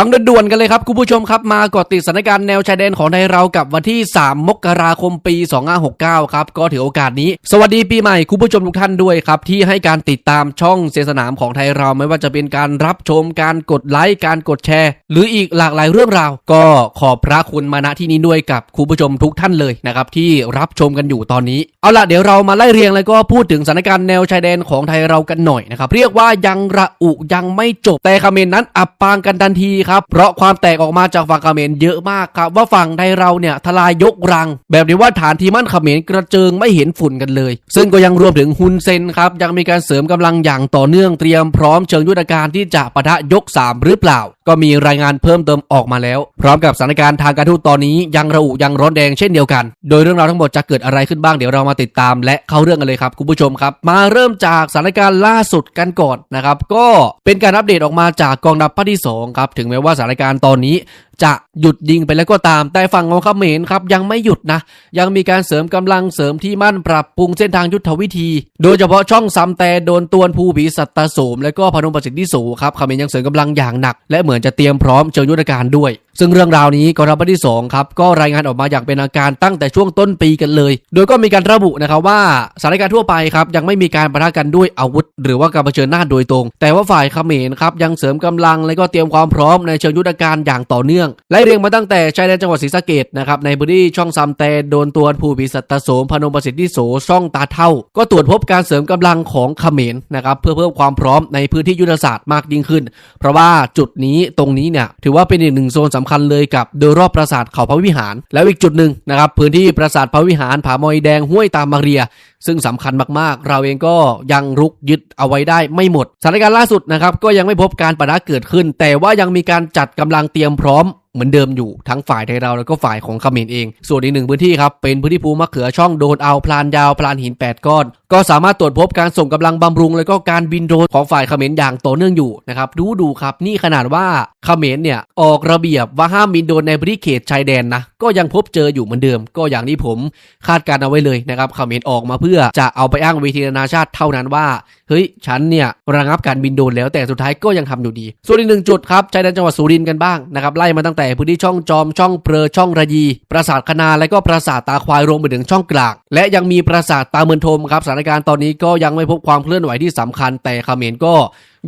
ฟังด่วนๆกันเลยครับคุณผู้ชมครับ มากดติดสถานการณ์แนวชายแดนของไทยเรากับวันที่ 3 มกราคมปี 2569 ครับ ก็ถือโอกาสนี้ สวัสดีปีใหม่คุณผู้ชมทุกท่านด้วยครับ ที่ให้การติดตามช่องเสียสนามของไทยเราไม่ว่าจะเป็นการรับชมการกดไลค์การกดแชร์ หรืออีกหลากหลายเรื่องราว ก็ขอบพระคุณมาณที่นี้ด้วยกับคุณผู้ชมทุกท่านเลยนะครับที่รับชมกันอยู่ตอนนี้ เอาล่ะเดี๋ยวเรามาไล่เรียงแล้วก็พูดถึงสถานการณ์แนวชายแดนของไทยเรากันหน่อยนะครับเรียกว่ายังระอุยังไม่จบแต่เขมรนั้นอับปางกันทันทีครับ เพราะความแตกออกมาจากฝั่งเขมรเยอะมากครับว่าฝั่งไทยเราเนี่ยทลายยกรัง แบบนี้ว่าฐานที่มั่นเขมรกระเจิงไม่เห็นฝุ่นกันเลย ซึ่งก็ยังรวมถึงฮุนเซนครับยังมีการเสริมกำลังอย่างต่อเนื่องเตรียมพร้อมเชิงยุทธการที่จะปะทะยก 3 หรือเปล่า ก็มีรายงานเพิ่มเติมออกมาแล้ว พร้อมกับสถานการณ์ทางการทูตตอนนี้ยังระอุยังร้อนแดงเช่นเดียวกัน โดยเรื่องราวทั้งหมดจะเกิดอะไรขึ้นบ้างเดี๋ยวเรามาติดตามและเข้าเรื่องกันเลยครับคุณผู้ชมครับ มาเริ่มจากสถานการณ์ล่าสุดกันก่อนนะครับ ก็เป็นการอัปเดตออกมาจากกองทัพภาคที่2ครับถึงแม้ว่าสถานการณ์ตอนนี้ จะหยุดยิงไปแล้วก็ตาม แต่ฝั่งของเขมรครับยังไม่หยุดนะ ยังมีการเสริมกำลังเสริมที่มั่นปรับปรุงเส้นทางยุทธวิธี โดยเฉพาะช่องซ้ำแต่โดนตวนภูผีสัตตโสม และก็พนมประสิทธิสูครับเขมรยังเสริมกำลังอย่างหนัก และเหมือนจะเตรียมพร้อมเชิงยุทธการด้วย ซึ่งเรื่องราวนี้กองทัพภาคที่2ครับก็รายงานออกมาอย่างเป็นทางการตั้งแต่ช่วงต้นปีกันเลย โดยก็มีการระบุนะครับว่าสถานการณ์ทั่วไปครับยังไม่มีการปะทะกันด้วยอาวุธ หรือว่าการเผชิญหน้าโดยตรง แต่ว่าฝ่ายเขมรครับยังเสริมกำลังและก็เตรียมความพร้อมในเชิงยุทธการอย่างต่อเนื่องไล่เรียงมาตั้งแต่ชายแดนจังหวัดศรีสะเกดนะครับในพื้นที่ช่องซำแตโดนตัวภูปิสัตตโสมพนมประสิทธิโสช่องตาเท่า ก็ตรวจพบการเสริมกำลังของเขมรนะครับเพื่อเพิ่มความพร้อมในพื้นที่ยุทธศาสตร์มากยิ่งขึ้น เพราะว่าจุดนี้ตรงนี้เนี่ยถือว่าเป็นอีกหนึ่งโซนสำคัญเลยกับโดยรอบปราสาทเขาพระวิหาร แล้วอีกจุดหนึ่งนะครับพื้นที่ปราสาทพระวิหารผามอยแดงห้วยตามมาเรีย ซึ่งสำคัญมากๆ เราเองก็ยังรุกยึดเอาไว้ได้ไม่หมดสถานการณ์ล่าสุดนะครับก็ยังไม่พบการปะทะเกิดขึ้น แต่ว่ายังมีการจัดกำลังเตรียมพร้อม เหมือนเดิมอยู่ทั้งฝ่ายไทยเราแล้วก็ฝ่ายของเขมรเอง ส่วนอีกหนึ่งพื้นที่ครับเป็นพื้นที่ภูมะเขือช่องโดนเอาพลานยาวพลานหิน 8 ก้อน ก็สามารถตรวจพบการส่งกำลังบำรุง แล้วก็การบินโดรนของฝ่ายเขมรอย่างต่อเนื่องอยู่นะครับดูดูครับนี่ขนาดว่าเขมรเนี่ยออกระเบียบว่าห้ามบินโดรนในพื้นที่เขตชายแดนนะก็ยังพบเจออยู่เหมือนเดิม ก็อย่างที่ผมคาดการเอาไว้เลยนะครับเขมรออกมาเพื่อจะเอาไปอ้างเวทีนานาชาติเท่านั้นว่าเฮ้ยฉันเนี่ยระงับการบินโดรนแล้วแต่สุดท้ายก็ยังทำอยู่ดี ส่วนอีกหนึ่งจุดครับชายแดนจังหวัดสุรินทร์กันบ้างนะครับไล่มาตั้งแต่พื้นที่ช่องจอมช่องเปรอช่องระยี ปราสาทคณาและก็ปราสาทตาควายรวมไปถึงช่องกลาง และยังมีปราสาทตาเมือนทมครับสถานการณ์ตอนนี้ก็ยังไม่พบความเคลื่อนไหวที่สำคัญ แต่เขมรก็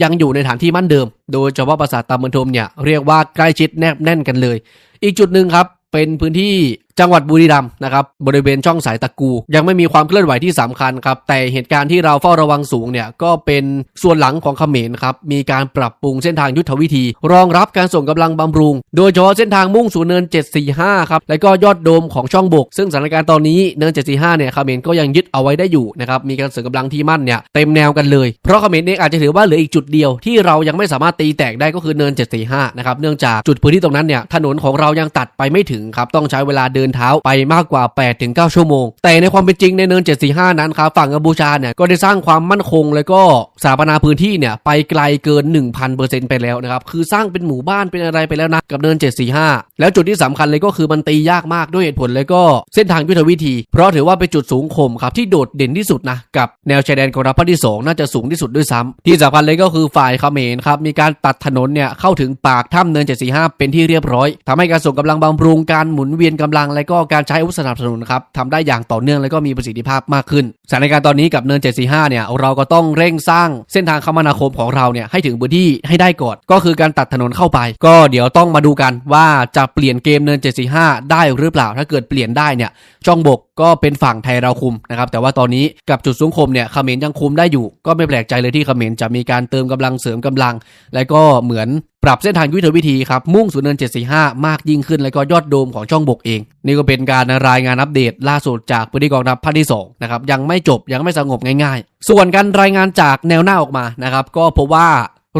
ยังอยู่ในฐานที่มั่นเดิม โดยเฉพาะปราสาทตาเมือนทมเนี่ยเรียกว่าใกล้ชิดแนบแน่นกันเลย อีกจุดหนึ่งครับเป็นพื้นที่ จังหวัดบุรีรัมย์นะครับบริเวณช่องสายตะกู ยังไม่มีความเคลื่อนไหวที่สำคัญครับ แต่เหตุการณ์ที่เราเฝ้าระวังสูงเนี่ยก็เป็นส่วนหลังของเขมรครับมีการปรับปรุงเส้นทางยุทธวิธี รองรับการส่งกำลังบำรุง โดยเฉพาะเส้นทางมุ่งสู่เนิน 745 ครับและก็ยอดโดมของช่องบก ซึ่งสถานการณ์ตอนนี้เนิน 745 เนี่ยเขมรก็ยังยึดเอาไว้ได้อยู่นะครับมีการเสริมกำลังที่มั่นเนี่ยเต็มแนวกันเลย เพราะเขมรเองอาจจะถือว่าเหลืออีกจุดเดียวที่เรายังไม่สามารถตีแตกได้ก็คือเนิน 745 นะครับเนื่องจากจุดพื้นที่ตรงนั้นเนี่ยถนนของเรายังตัดไปไม่ถึงครับต้องใช้เวลาเดินเท้าไปมากกว่า 8-9 ชั่วโมง แต่ในความเป็นจริงในเนิน 745 นั้นครับฝั่งกัมพูชาเนี่ยก็ได้สร้างความมั่นคง แล้วก็ สถาปนาพื้นที่เนี่ยไปไกลเกิน 1,000%ไปแล้วนะครับ คือสร้างเป็นหมู่บ้านเป็นอะไรไปแล้วนะ กับเนิน 745 แล้วจุดที่สำคัญเลยก็คือมันตียากมากด้วยเหตุผลแล้วก็เส้นทางยุทธวิธี เพราะถือว่าเป็นจุดสูงข่มครับที่โดดเด่นที่สุดนะ กับแนวชายแดนกองทัพภาคที่สองน่าจะสูงที่สุดด้วยซ้ำที่สำคัญเลยก็คือฝ่ายเขมรครับมีการตัดถนนเนี่ยเข้าถึงปากถ้ำเนิน 745 เป็นที่เรียบร้อยทำให้การส่งกำลังบำรุงการหมุนเวียนกำลังและก็การใช้อาวุธสนับสนุนครับทำได้อย่างต่อเนื่องและก็มีประสิทธิภาพมากขึ้นสถานการณ์ตอนนี้กับเนิน 745 เนี่ยเราก็ต้องเร่งสร้างเส้นทางคมนาคมของเราเนี่ยให้ถึงพื้นที่ให้ได้ก่อนก็คือการตัดถนนเข้าไป ก็เดี๋ยวต้องมาดูกันว่าจะเปลี่ยนเกมเนิน 745 ได้หรือเปล่า ถ้าเกิดเปลี่ยนได้เนี่ยช่องบกก็เป็นฝั่งไทยเราคุมนะครับแต่ว่าตอนนี้กับจุดสูงคมเนี่ยเขมรยังคุมได้อยู่ ก็ไม่แปลกใจเลยที่เขมรจะมีการเติมกำลังเสริมกำลัง และก็เหมือนปรับเส้นทางยุทธวิธีครับ มุ่งสู่เนิน 745 มากยิ่งขึ้น และก็ยอดโดมของช่องบกเอง นี่ก็เป็นการรายงานอัปเดตล่าสุดจากพื้นที่กองทัพภาคที่2นะครับยังไม่จบยังไม่สงบง่าย ๆ ส่วนการรายงานจากแนวหน้าออกมานะครับก็พบว่า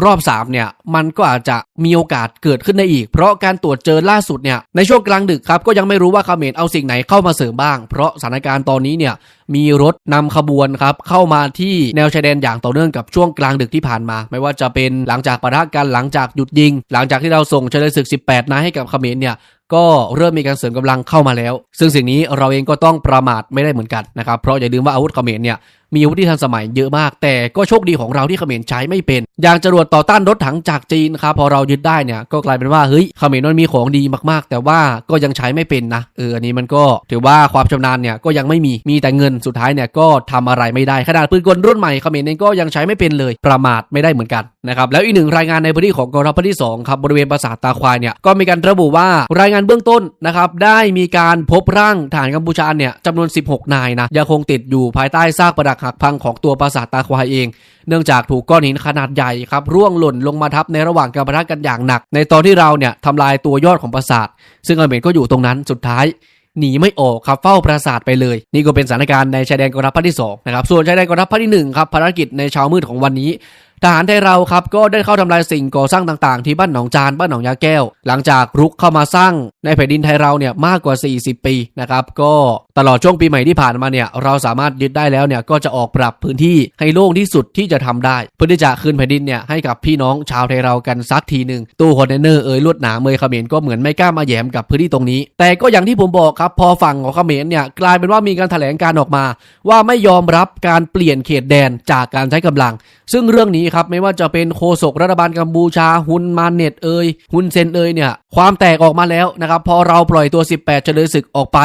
รอบ 3 เนี่ย มันก็อาจจะมีโอกาสเกิดขึ้นได้อีก เพราะการตรวจเจอล่าสุดเนี่ย ในช่วงกลางดึกครับ ก็ยังไม่รู้ว่าเขมรเอาสิ่งไหนเข้ามาเสริมบ้าง เพราะสถานการณ์ตอนนี้เนี่ย มีรถนำขบวนครับ เข้ามาที่แนวชายแดนอย่างต่อเนื่องกับช่วงกลางดึกที่ผ่านมา ไม่ว่าจะเป็นหลังจากปะทะกันหลังจากหยุดยิง หลังจากที่เราส่งชายแดนศึก 18 นายให้กับเขมรเนี่ยก็เริ่มมีการเสริมกำลังเข้ามาแล้ว ซึ่งสิ่งนี้เราเองก็ต้องประมาทไม่ได้เหมือนกันนะครับ เพราะอย่าลืมว่าอาวุธเขมรเนี่ย มีอาวุธที่ทันสมัยเยอะมาก แต่ก็โชคดีของเราที่เขมรใช้ไม่เป็น อย่างจรวดต่อต้านรถถังจากจีนครับพอเรายึดได้เนี่ยก็กลายเป็นว่าเฮ้ยเขมรมันมีของดีมากๆ แต่ว่าก็ยังใช้ไม่เป็นนะเอออันนี้มันก็ถือว่าความชำนาญเนี่ยก็ยังไม่มีมีแต่เงินสุดท้ายเนี่ยก็ทำอะไรไม่ได้ขนาดปืนกลรุ่นใหม่เขมรเองก็ยังใช้ไม่เป็นเลยประมาทไม่ได้เหมือนกันนะครับแล้วอีกหนึ่งรายงานในพื้นที่ของกองทัพภาคที่สองครับบริเวณปราสาทตาควายเนี่ยก็มีการระบุว่ารายงานเบื้องต้นนะครับได้มีการพบร่างทหารกัมพูชาเนี่ยจำนวน 16 นายนะยังคงติดอยู่ภายใต้ซากปรักหักพังของตัวปราสาทตาควายเอง เนื่องจากถูกก้อนหินขนาดใหญ่ครับร่วงหล่นลงมาทับในระหว่างการปะทะกันอย่างหนัก ในตอนที่เราเนี่ยทำลายตัวยอดของปราสาท ซึ่งอเมรก็อยู่ตรงนั้นสุดท้ายหนีไม่ออกครับเฝ้าปราสาทไปเลย นี่ก็เป็นสถานการณ์ในชายแดนกองทัพภาคที่2นะครับส่วนชายแดนกองทัพภาคที่1ครับภารกิจในเช้ามืดของวันนี้ ทหารไทยเราครับก็ได้เข้าทำลายสิ่งก่อสร้างต่างๆ ที่บ้านหนองจานบ้านหนองยาแก้ว หลังจากรุกเข้ามาสร้างในแผ่นดินไทยเราเนี่ยมากกว่า 40 ปีนะครับก็ตลอดช่วงปีใหม่ที่ผ่านมาเนี่ยเราสามารถยึดได้แล้วเนี่ยก็จะออกปรับพื้นที่ให้โล่งที่สุดที่จะทำได้ เพื่อที่จะคืนแผ่นดินเนี่ยให้กับพี่น้องชาวไทยเรากันสักทีหนึ่งตู้คอนเทนเนอร์เอ่ยลวดหนามเมยเขมรก็เหมือนไม่กล้ามาแหยมกับพื้นที่ตรงนี้ แต่ก็อย่างที่ผมบอกครับพอฝั่งของเขมรเนี่ยกลายเป็นว่ามีการแถลงการออกมา ว่าไม่ยอมรับการเปลี่ยนเขตแดนจากการใช้กำลัง ซึ่งเรื่องนี้ครับไม่ว่าจะเป็นโฆษกรัฐบาลกัมพูชาฮุนมาเน็ตเอยฮุนเซนเอยเนี่ยความแตกออกมาแล้วนะครับพอเราปล่อยตัว 18 เฉลยศึกออกไป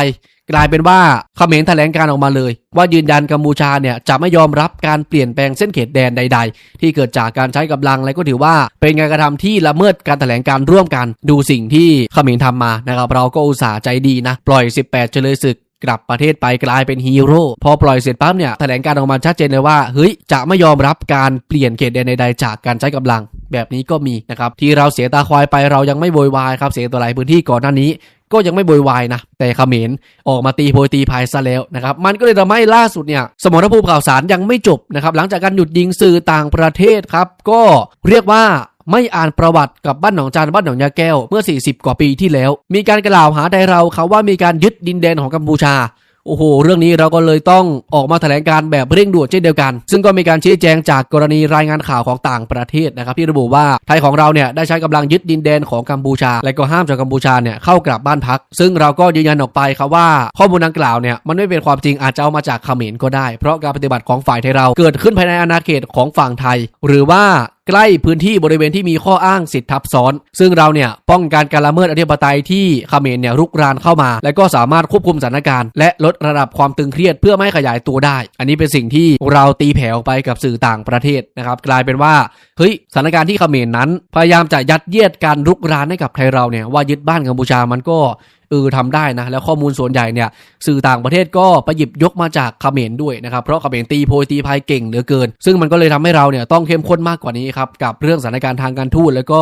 กลายเป็นว่าเขมรแถลงการออกมาเลย ว่ายืนยันกัมพูชาเนี่ยจะไม่ยอมรับการเปลี่ยนแปลงเส้นเขตแดนใด ๆ ที่เกิดจากการใช้กำลังและก็ถือว่าเป็นการกระทำที่ละเมิดการแถลงการร่วมกัน ดูสิ่งที่เขมรทำมานะครับเราก็อุตส่าห์ใจดีนะปล่อย 18 เฉลยศึก กลับประเทศไปกลายเป็นฮีโร่พอปล่อยเสร็จปั๊บเนี่ยแถลงการออกมาชัดเจนเลยว่าเฮ้ยจะไม่ยอมรับการเปลี่ยนเขตแดนใดๆจากการใช้กำลัง แบบนี้ก็มีนะครับที่เราเสียตาควายไปเรายังไม่โวยวายครับเสียตัวหลายพื้นที่ก่อนหน้านี้ก็ยังไม่โวยวายนะ แต่เขมรออกมาตีโพยตีพายซะแล้วนะครับ มันก็เลยทำให้ล่าสุดเนี่ย สมรภูมิข่าวสารยังไม่จบนะครับ หลังจากการหยุดยิงสื่อต่างประเทศครับ ก็เรียกว่า ไม่อ่านประวัติกับบ้านหนองจานบ้านหนองยาแก้วเมื่อ 40 กว่าปีที่แล้ว มีการกล่าวหาไทยเราเขาว่ามีการยึดดินแดนของกัมพูชาโอ้โห เรื่องนี้เราก็เลยต้องออกมาแถลงการแบบเร่งด่วนเช่นเดียวกัน ซึ่งก็มีการชี้แจงจากกรณีรายงานข่าวของต่างประเทศนะครับที่ระบุว่าไทยของเราเนี่ยได้ใช้กำลังยึดดินแดนของกัมพูชา และก็ห้ามชาวกัมพูชาเนี่ยเข้ากลับบ้านพัก ซึ่งเราก็ยืนยันออกไปครับว่าข้อมูลดังกล่าวเนี่ยมันไม่เป็นความจริงอาจจะเอามาจากเขมรก็ได้ เพราะการปฏิบัติของฝ่ายไทยเราเกิดขึ้นภายในอาณาเขตของฝั่งไทย หรือว่า ใกล้พื้นที่บริเวณที่มีข้ออ้างสิทธิทับซ้อน ซึ่งเราเนี่ยป้องกันการละเมิดอธิปไตยที่เขมรเนี่ยรุกรานเข้ามา และก็สามารถควบคุมสถานการณ์ และลดระดับความตึงเครียดเพื่อไม่ขยายตัวได้ อันนี้เป็นสิ่งที่เราตีแผ่ไปกับสื่อต่างประเทศนะครับกลายเป็นว่าเฮ้ยสถานการณ์ที่เขมรนั้น พยายามจะยัดเยียดการรุกรานให้กับไทยเราเนี่ยว่ายึดบ้านกัมพูชามันก็เออทำได้นะ แล้วข้อมูลส่วนใหญ่เนี่ยสื่อต่างประเทศก็ไปหยิบยกมาจากเขมรด้วยนะครับ เพราะเขมรตีโพยตีพายเก่งเหลือเกิน ซึ่งมันก็เลยทำให้เราเนี่ยต้องเข้มข้นมากกว่านี้ครับ กับเรื่องสถานการณ์ทางการทูตแล้วก็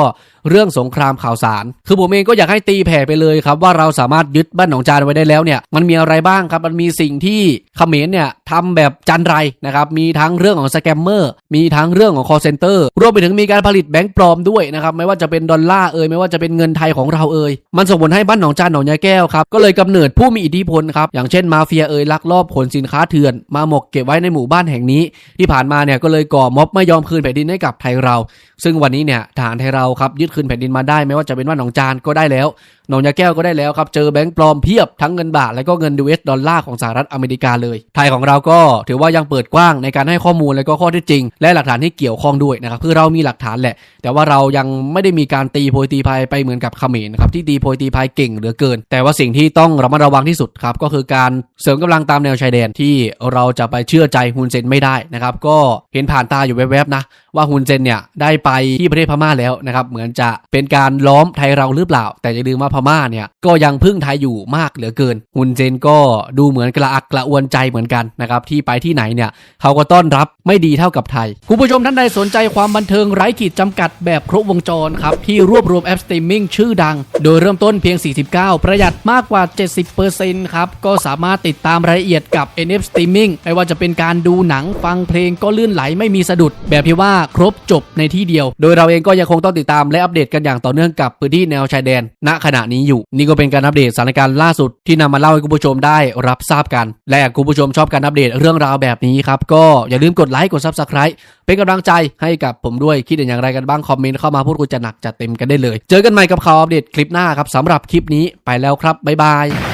เรื่องสงครามข่าวสาร คือผมเองก็อยากให้ตีแผ่ไปเลยครับ ว่าเราสามารถยึดบ้านหนองจานไว้ได้แล้วเนี่ยมันมีอะไรบ้างครับมันมีสิ่งที่เขมรเนี่ยทำแบบจันไรนะครับมีทั้งเรื่องของสแกมเมอร์มีทั้งเรื่องของ call center รวมไปถึงมีการผลิตแบงก์ปลอมด้วยนะครับไม่ว่าจะเป็นดอลลาร์เอ่ยไม่ว่าจะเป็นเงินไทยของเราเอ่ยมันส่งผลให้บ้านหนองจานหนองยแก้วครับก็เลยกำเนิดผู้มีอิทธิพลครับอย่างเช่นมาเฟียเอ่ยลักลอบขนสินค้าเถื่อน มาหมกเก็บไว้ในหมู่บ้านแห่งนี้ ที่ผ่านมาเนี่ยก็เลยก่อม็อบไม่ยอมคืนแผ่นดินให้กับไทยเรา ซึ่งวันนี้เนี่ยฐานไทยเราครับยึดคืนแผ่นดินมาได้ไม่ว่าจะเป็นว่าหนองจานก็ได้แล้วหนองยาแก้วก็ได้แล้วครับ เจอแบงก์ปลอมเพียบทั้งเงินบาท และก็เงินยูเอสดอลลาร์ของสหรัฐอเมริกาเลย ไทยของเราก็ถือว่ายังเปิดกว้างในการให้ข้อมูลและก็ข้อเท็จจริง และหลักฐานที่เกี่ยวข้องด้วยนะครับคือเรามีหลักฐานแหละ แต่ว่าเรายังไม่ได้มีการตีโพยตีพายไปเหมือนกับเขมรนะครับที่ตีโพยตีพายเก่งเหลือเกิน แต่ว่าสิ่งที่ต้องระมัดระวังที่สุดครับก็คือการเสริมกำลังตามแนวชายแดนที่เราจะไปเชื่อใจฮุนเซนไม่ได้นะครับก็เห็นผ่านตาอยู่แวบๆนะว่าฮุนเซนเนี่ยได้ไปที่ประเทศพม่าแล้วนะครับเหมือนจะเป็นการล้อมไทยเราหรือเปล่า แต่อย่าลืมว่าพม่าเนี่ยก็ยังพึ่งไทยอยู่มากเหลือเกินฮุนเซนก็ดูเหมือนกระอักกระอวนใจเหมือนกันนะครับที่ไปที่ไหนเนี่ยเขาก็ต้อนรับไม่ดีเท่ากับไทย คุณผู้ชมท่านใดสนใจความบันเทิงไร้ขีดจำกัดแบบครบวงจรครับที่รวบรวมแอปสตรีมมิ่งชื่อดัง โดยเริ่มต้นเพียง 49 ประหยัดมากกว่า 70%ครับก็สามารถติดตามรายละเอียดกับ NF Streaming ไม่ว่าจะเป็นการดูหนังฟังเพลงก็ลื่นไหลไม่มีสะดุด แบบที่ว่าครบจบในที่เดียว โดยเราเองก็ยังคงต้องติดตามและอัปเดตกันอย่างต่อเนื่องกับพื้นที่แนวชายแดน ณขณะนี้อยู่ นี่ก็เป็นการอัปเดตสถานการณ์ล่าสุดที่นำมาเล่าให้คุณผู้ชมได้รับทราบกัน และคุณผู้ชมชอบการอัปเดตเรื่องราวแบบนี้ครับ ก็อย่าลืมกดไลค์กดซับสไคร b ์เป็นกำลังใจให้กับผมด้วยคิดเห็นอย่างไรกันบ้างคอมเมนต์เข้ามาพูดคุยจะหนักจัดเต็มกันได้เลย เจอกันใหม่กับข่าวอัปเดตคลิปหน้าครับสำหรับคลิปนี้ไปแล้วครับบ๊ายบาย